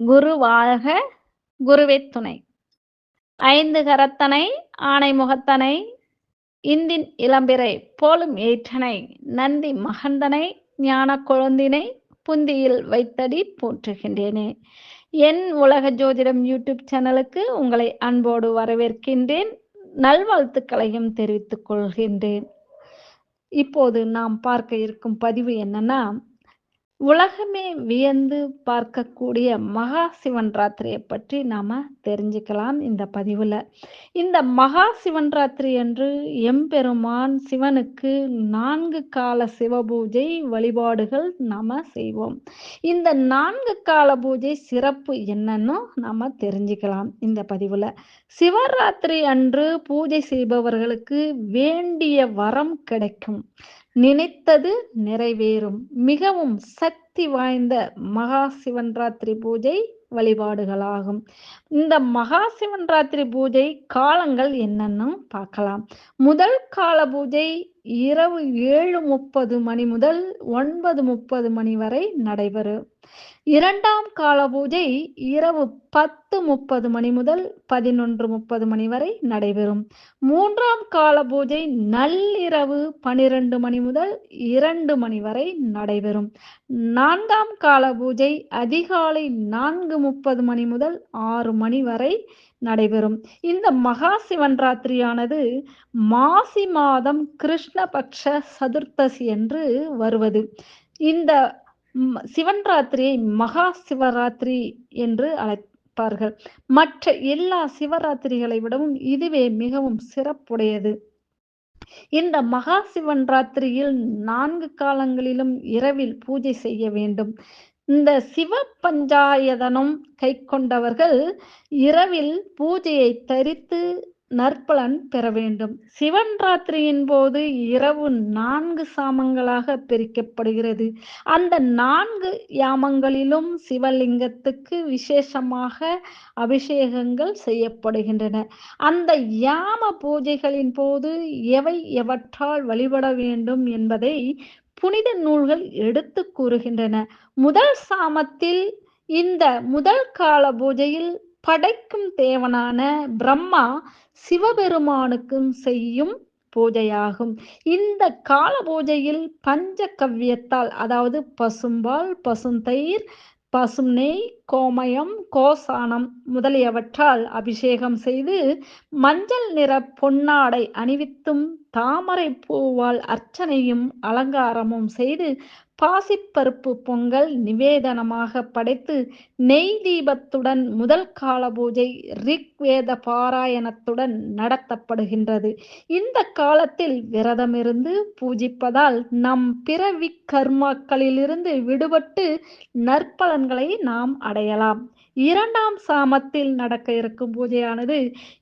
குரு வாழ்க குருவே துணை. ஐந்து கரத்தனை ஆணை முகத்தனை இந்தின் இளம்பிறை போலும் ஏற்றனை நந்தி மகந்தனை ஞான கொழுந்தினை புந்தியில் வைத்தடி போற்றுகின்றேனே. என் உலக ஜோதிடம் யூடியூப் சேனலுக்கு உங்களை அன்போடு வரவேற்கின்றேன். நல்வாழ்த்துக்களையும் தெரிவித்துக் கொள்கின்றேன். இப்போது நாம் பார்க்க இருக்கும் பதிவு என்னன்னா உலகமே வியந்து பார்க்கக்கூடிய மகா சிவன் ராத்திரியை பற்றி நாம தெரிஞ்சுக்கலாம் இந்த பதிவுல. இந்த மகா சிவன் ராத்திரி என்று எம்பெருமான் சிவனுக்கு நான்கு கால சிவ பூஜை வழிபாடுகள் நாம செய்வோம். இந்த நான்கு கால பூஜை சிறப்பு என்னன்னு நாம தெரிஞ்சுக்கலாம் இந்த பதிவுல. சிவராத்திரி அன்று பூஜை செய்பவர்களுக்கு வேண்டிய வரம் கிடைக்கும். நினைத்தது நிறைவேறும். மிகவும் சக்தி வாய்ந்த மகா சிவன்ராத்திரி பூஜை வழிபாடுகளாகும். இந்த மகா சிவன்ராத்திரி பூஜை காலங்கள் என்னன்னு பார்க்கலாம். முதல் கால பூஜை இரவு ஏழு முப்பது மணி முதல் ஒன்பது முப்பது மணி வரை நடைபெறும் இரண்டாம் கால பூஜை இரவு பத்து முப்பது மணி முதல் பதினொன்று முப்பது மணி வரை நடைபெறும். மூன்றாம் கால பூஜை நள்ளிரவு பனிரெண்டு மணி முதல் இரண்டு மணி வரை நடைபெறும். நான்காம் கால பூஜை அதிகாலை நான்கு முப்பது மணி முதல் ஆறு மணி வரை நடைபெறும். இந்த மகா சிவன்ராத்திரியானது மாசி மாதம் கிருஷ்ணபக்ஷ சதுர்த்தசி என்று வருவது. இந்த சிவன் ராத்திரியை மகா சிவராத்திரி என்று அழைப்பார்கள். மற்ற எல்லா சிவராத்திரிகளை விடவும் இதுவே மிகவும் சிறப்புடையது. இந்த மகா சிவன் ராத்திரியில் நான்கு காலங்களிலும் இரவில் பூஜை செய்ய வேண்டும். இந்த சிவ பஞ்சாயதனம் கை கொண்டவர்கள் இரவில் பூஜையை தரித்து நற்பலன் பெற வேண்டும். சிவன் ராத்திரியின் போது இரவு நான்கு சாமங்களாக பிரிக்கப்படுகிறது. அந்த நான்கு யாமங்களிலும் சிவலிங்கத்துக்கு விசேஷமாக அபிஷேகங்கள் செய்யப்படுகின்றன. அந்த யாம பூஜைகளின் போது எவை எவற்றால் வழிபட வேண்டும் என்பதை புனித நூல்கள் எடுத்து கூறுகின்றன. முதல் சாமத்தில் இந்த முதல் கால பூஜையில் படைக்கும் தேவனான பிரம்மா சிவபெருமானுக்கும் செய்யும் பூஜையாகும். இந்த கால பூஜையில் பஞ்ச கவ்யத்தால் அதாவது பசும்பால் பசுந்தயிர் பசும் நெய் கோமயம் கோசானம் முதலியவற்றால் அபிஷேகம் செய்து மஞ்சள் நிற பொன்னாடை அணிவித்தும் தாமரை பூவால் அர்ச்சனையும் அலங்காரமும் செய்து பாசிப்பருப்பு பொங்கல் நிவேதனமாக படைத்து நெய் தீபத்துடன் முதல் கால பூஜை ரிக்வேத பாராயணத்துடன் நடத்தப்படுகின்றது. இந்த காலத்தில் விரதமிருந்து பூஜிப்பதால் நம் பிறவி கர்மாக்களிலிருந்து விடுபட்டு நற்பலன்களை நாம் அடையலாம். இரண்டாம் சாமத்தில் நடக்க இருக்கும் பூஜையானது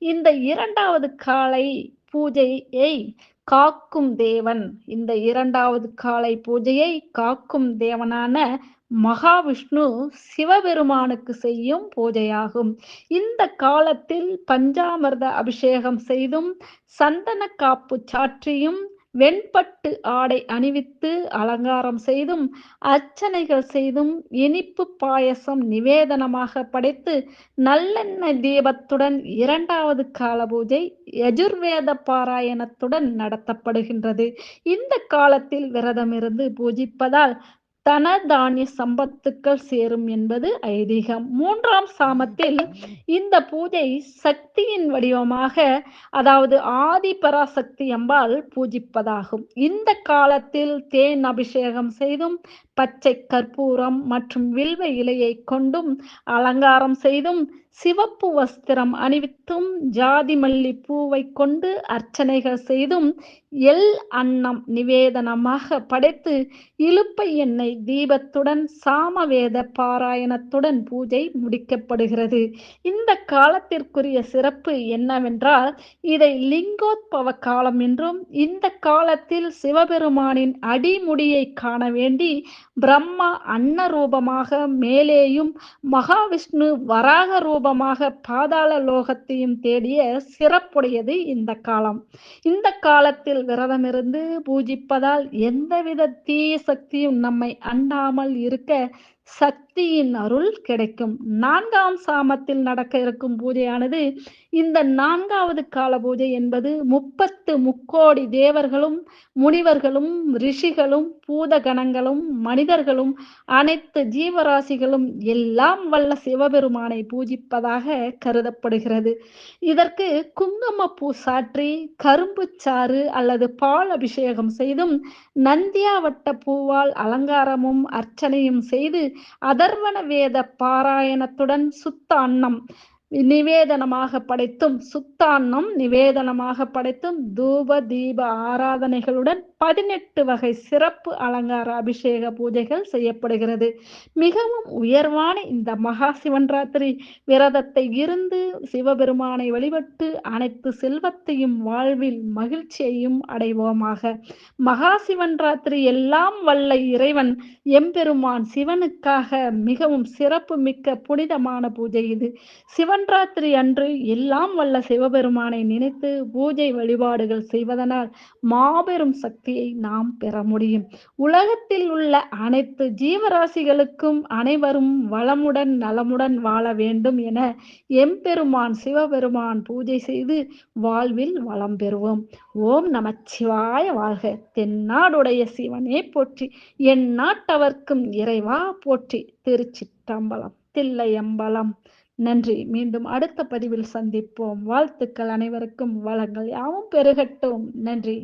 இந்த இரண்டாவது காலை பூஜையை காக்கும் தேவன். இந்த இரண்டாவது காலை பூஜையை காக்கும் தேவனான மகாவிஷ்ணு சிவபெருமானுக்கு செய்யும் பூஜையாகும். இந்த காலத்தில் பஞ்சாமிர்த அபிஷேகம் செய்தும் சந்தன காப்பு சாற்றியும் வெண்பட்டு ஆடை அணிவித்து அலங்காரம் செய்தும் அர்ச்சனைகள் செய்தும் இனிப்பு பாயசம் நிவேதனமாக படைத்து நல்லெண்ணெய் தீபத்துடன் இரண்டாவது கால பூஜை யஜுர்வேத பாராயணத்துடன் நடத்தப்படுகின்றது. இந்த காலத்தில் விரதமிருந்து பூஜிப்பதால் தன தானிய சம்பத்துக்கள் சேரும் என்பது ஐதீகம். மூன்றாம் சாமத்தில் இந்த பூஜை சக்தியின் வடிவமாக அதாவது ஆதி பராசக்தி அம்பாள் பூஜிப்பதாகும். இந்த காலத்தில் தேன் அபிஷேகம் செய்தும் பச்சை கற்பூரம் மற்றும் வில்வ இலையை கொண்டும் அலங்காரம் செய்தும் சிவப்பு வஸ்திரம் அணிவித்தும் ஜாதி மல்லி பூவை கொண்டு அர்ச்சனைகள் செய்தும் எல் அன்னம் நிவேதனமாக படைத்து இழுப்பை எண்ணெய் தீபத்துடன் சாமவேத பாராயணத்துடன் பூஜை முடிக்கப்படுகிறது. இந்த காலத்திற்குரிய சிறப்பு என்னவென்றால் இதை லிங்கோத்பவ காலம் என்றும் இந்த காலத்தில் சிவபெருமானின் அடிமுடியை காண வேண்டி பிரம்மா அன்ன ரூபமாக மேலேயும் மகாவிஷ்ணு வராக ரூபமாக பாதாள லோகத்தையும் தேடிய சிறப்புடையது இந்த காலம். இந்த காலத்தில் விரதமிருந்து பூஜிப்பதால் எந்தவித தீய சக்தியும் நம்மை அண்டாமல் இருக்க சக்தியின் அருள் கிடைக்கும். நான்காம் சாமத்தில் நடக்க இருக்கும் பூஜையானது இந்த நான்காவது கால பூஜை என்பது முப்பத்து முக்கோடி தேவர்களும் முனிவர்களும் ரிஷிகளும் பூதகணங்களும் மனிதர்களும் அனைத்து ஜீவராசிகளும் எல்லாம் வல்ல சிவபெருமானை பூஜிப்பதாக கருதப்படுகிறது. இதற்கு குங்குமப்பூ சாற்றி கரும்பு சாறு அல்லது பால் அபிஷேகம் செய்தும் நந்தியாவட்ட பூவால் அலங்காரமும் அர்ச்சனையும் செய்து அதர்வன வேத பாராயணத்துடன் சுத்த அன்னம். நிவேதனமாக படைத்தும் சுத்தான்னம் நிவேதனமாக படைத்தும் தூப தீப ஆராதனைகளுடன் பதினெட்டு வகை சிறப்பு அலங்கார அபிஷேக பூஜைகள் செய்யப்படுகிறது. மிகவும் உயர்வான இந்த மகா சிவன்ராத்திரி விரதத்தை இருந்து சிவபெருமானை வழிபட்டு அனைத்து செல்வத்தையும் வாழ்வில் மகிழ்ச்சியையும் அடைவோமாக. மகா சிவன்ராத்திரி எல்லாம் வல்ல இறைவன் எம்பெருமான் சிவனுக்காக மிகவும் சிறப்பு மிக்க புனிதமான பூஜை இது. சிவன்ராத்திரி அன்று எல்லாம் வல்ல சிவபெருமானை நினைத்து பூஜை வழிபாடுகள் செய்வதனால் மாபெரும் சக்தியை நாம் பெற முடியும். உலகத்தில் உள்ள அனைத்து ஜீவராசிகளுக்கும் அனைவரும் வளமுடன் நலமுடன் வாழ வேண்டும் என எம்பெருமான் சிவபெருமான் பூஜை செய்து வாழ்வில் வளம் பெறுவோம். ஓம் நமச்சிவாய வாழ்க. தென்னாடுடைய சிவனே போற்றி. என் நாட்டவர்க்கும் இறைவா போற்றி. திருச்சிற்றம்பலம் தில்லையம்பலம். நன்றி. மீண்டும் அடுத்த பதிவில் சந்திப்போம். வாழ்த்துக்கள் அனைவருக்கும். வளங்கள் யாவும் பெருகட்டும். நன்றி.